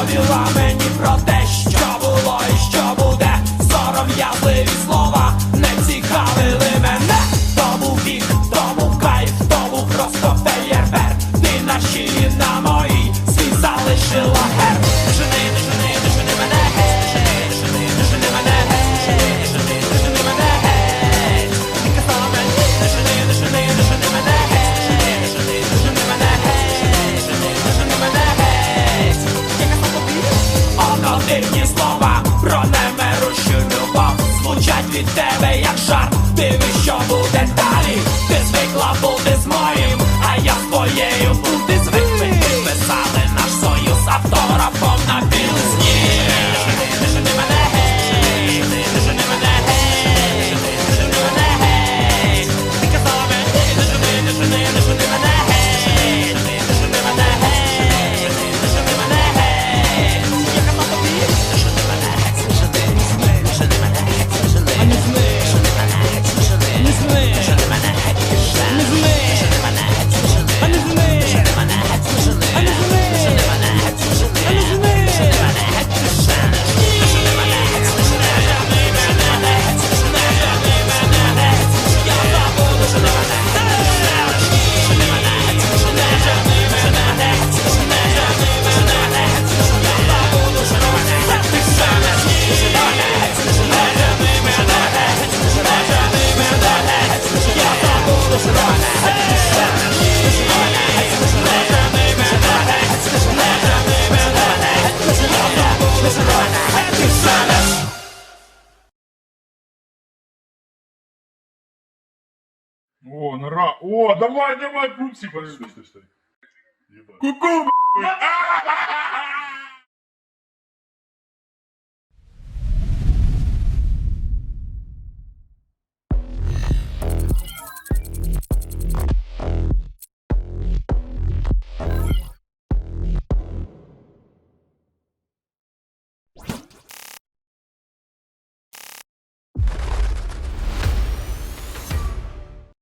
розповіла мені про те, що було і що буде, сором'язливі слова. Yes, Papa. О, ну нора. О, давай, давай, пупси, подожди, стой, стой. Ку-ку,